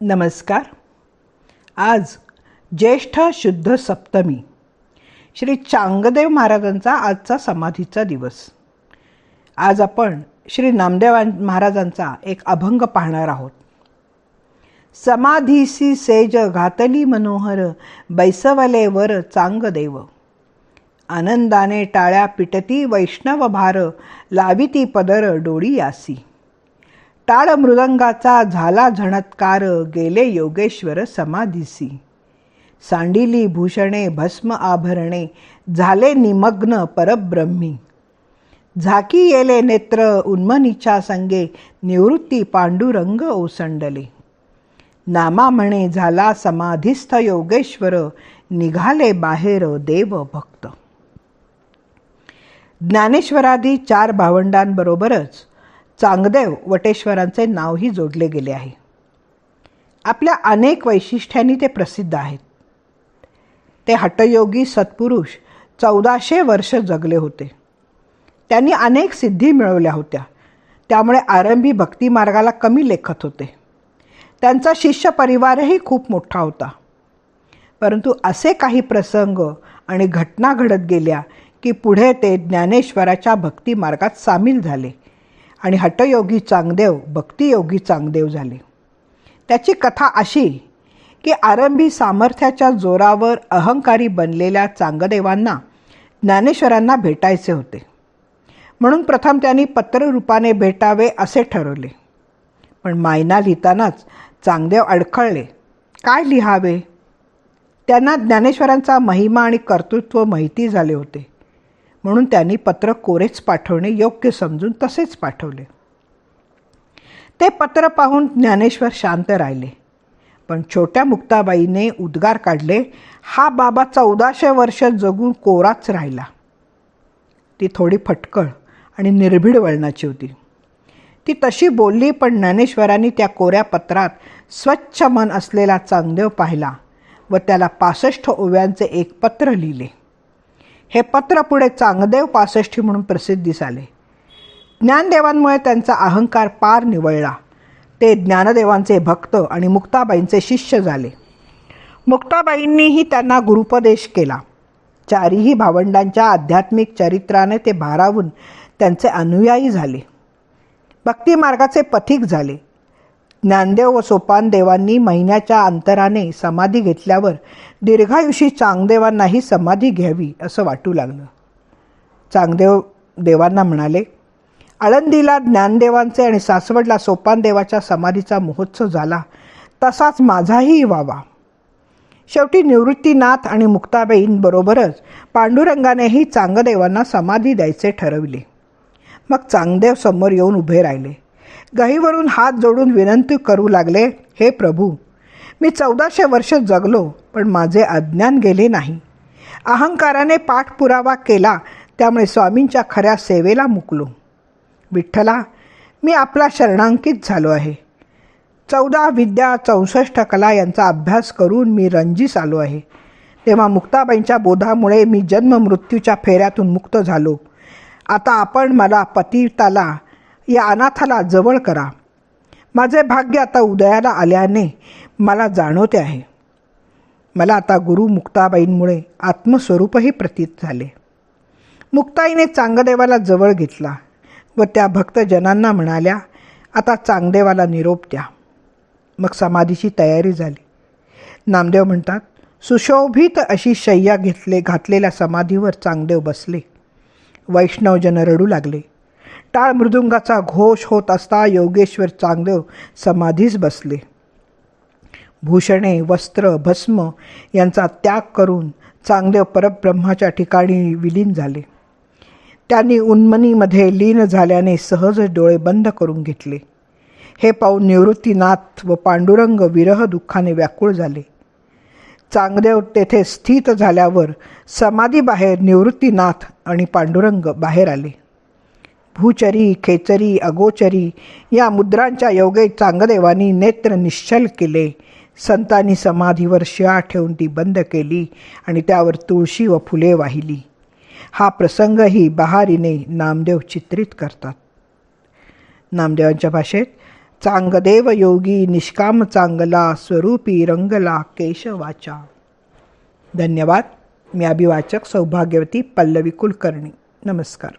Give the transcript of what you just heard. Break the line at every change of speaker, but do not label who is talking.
नमस्कार. आज ज्येष्ठ शुद्ध सप्तमी. श्री चांगदेव महाराजांचा आजचा समाधीचा दिवस. आज आपण श्री नामदेव महाराजांचा एक अभंग पाहणार आहोत. समाधीसी सेज घातली मनोहर बैसवले वर चांगदेव. आनंदाने टाळ्या पिटती वैष्णव भार लाविती पदर डोळी यासी. टाळ मृदंगाचा झाला झणत्कार गेले योगेश्वर समाधीसी. सांडिली भूषणे भस्म आभरणे झाले निमग्न परब्रह्मी. झाकी येले नेत्र उन्मनीच्या संगे निवृत्ती पांडुरंग ओसंडले. नामा म्हणे झाला समाधिस्थ योगेश्वर निघाले बाहेर देव भक्त. ज्ञानेश्वरादी चार भावंडांबरोबरच चांगदेव वटेश्वरांचे नावही जोडले गेले आहे. आपल्या अनेक वैशिष्ट्यांनी ते प्रसिद्ध आहेत. ते हटयोगी सत्पुरुष चौदाशे वर्ष जगले होते. त्यांनी अनेक सिद्धी मिळवल्या होत्या. त्यामुळे आरंभी भक्तिमार्गाला कमी लेखत होते. त्यांचा शिष्य परिवारही खूप मोठा होता. परंतु असे काही प्रसंग आणि घटना घडत गेल्या की पुढे ते ज्ञानेश्वराच्या भक्तिमार्गात सामील झाले. आणि हटयोगी चांगदेव भक्तियोगी चांगदेव झाले. त्याची कथा अशी की आरंभी सामर्थ्याच्या जोरावर अहंकारी बनलेल्या चांगदेवांना ज्ञानेश्वरांना भेटायचे होते. म्हणून प्रथम त्यांनी पत्ररूपाने भेटावे असे ठरवले. पण मायना लिहितानाच चांगदेव अडखळले. काय लिहावे? त्यांना ज्ञानेश्वरांचा महिमा आणि कर्तृत्व माहिती झाले होते. म्हणून त्यांनी पत्र कोरेच पाठवणे योग्य समजून तसेच पाठवले. ते पत्र पाहून ज्ञानेश्वर शांत राहिले. पण छोट्या मुक्ताबाईने उद्गार काढले हा बाबा चौदाशे वर्ष जगून कोराच राहिला. ती थोडी फटकळ आणि निर्भीड वळणाची होती. ती तशी बोलली पण ज्ञानेश्वरांनी त्या कोऱ्या पत्रात स्वच्छ मन असलेला चांगदेव पाहिला व त्याला पासष्ट ओव्यांचे एक पत्र लिहिले. हे पत्र पुढे चांगदेव पासष्टी म्हणून प्रसिद्धीस आले ज्ञानदेवांमुळे त्यांचा अहंकार पार निवळला. ते ज्ञानदेवांचे भक्त आणि मुक्ताबाईंचे शिष्य झाले. मुक्ताबाईंनीही त्यांना गुरुपदेश केला. चारीही भावंडांच्या आध्यात्मिक चरित्राने ते भारावून त्यांचे अनुयायी झाले. भक्तिमार्गाचे पथिक झाले. ज्ञानदेव व सोपान देवांनी महिन्याच्या अंतराने समाधी घेतल्यावर दीर्घायुषी चांगदेवांनाही समाधी घ्यावी असं वाटू लागलं. चांगदेव देवांना म्हणाले आळंदीला ज्ञानदेवांचे आणि सासवडला सोपान देवाच्या समाधीचा महोत्सव झाला तसाच माझाही व्हावा. शेवटी निवृत्तीनाथ आणि मुक्ताबाईंबरोबरच पांडुरंगानेही चांगदेवांना समाधी द्यायचे ठरविले. मग चांगदेव समोर येऊन उभे राहिले. गहीवरून हात जोडून विनंती करू लागले हे प्रभू मी चौदाशे वर्ष जगलो पण माझे अज्ञान गेले नाही. अहंकाराने पाठपुरावा केला त्यामुळे स्वामींच्या खऱ्या सेवेला मुकलो. विठ्ठला मी आपला शरणांकित झालो आहे. चौदा विद्या चौसष्ट कला यांचा अभ्यास करून मी रंजीस आलो आहे. तेव्हा मुक्ताबाईंच्या बोधामुळे मी जन्म मृत्यूच्या फेऱ्यातून मुक्त झालो. आता आपण मला पतिताला या अनाथाला जवळ करा. माझे भाग्य आता उदयाला आल्याने मला जाणवते आहे. मला आता गुरु मुक्ताबाईंमुळे आत्मस्वरूपही प्रतीत झाले. मुक्ताईने चांगदेवाला जवळ घेतला व त्या भक्तजनांना म्हणाल्या आता चांगदेवाला निरोप द्या. मग समाधीची तयारी झाली. नामदेव म्हणतात सुशोभित अशी शय्या घेतले घातलेल्या समाधीवर चांगदेव बसले. वैष्णवजन रडू लागले. टाळ मृदुंगाचा घोष होत असता योगेश्वर चांगदेव समाधीस बसले. भूषणे वस्त्र भस्म यांचा त्याग करून चांगदेव परब्रह्माच्या ठिकाणी विलीन झाले. त्यांनी उन्मनीमध्ये लीन झाल्याने सहज डोळे बंद करून घेतले. हे पाहून निवृत्तीनाथ व पांडुरंग विरह दुःखाने व्याकुळ झाले. चांगदेव तेथे स्थित झाल्यावर समाधीबाहेर निवृत्तीनाथ आणि पांडुरंग बाहेर आले. भूचरी खेचरी अगोचरी या मुद्रांच्या योगे चांगदेवानी नेत्र निश्चल केले. संतांनी समाधीवर शिळा ठेवून ती बंद केली आणि त्यावर तुळशी व फुले वाहिली. हा प्रसंगही बहारीने नामदेव चित्रित करतात. नामदेवांच्या भाषेत चांगदेव योगी निष्काम चांगला स्वरूपी रंगला केशवाचा. धन्यवाद. मी अभिवाचक सौभाग्यवती पल्लवी कुलकर्णी. नमस्कार.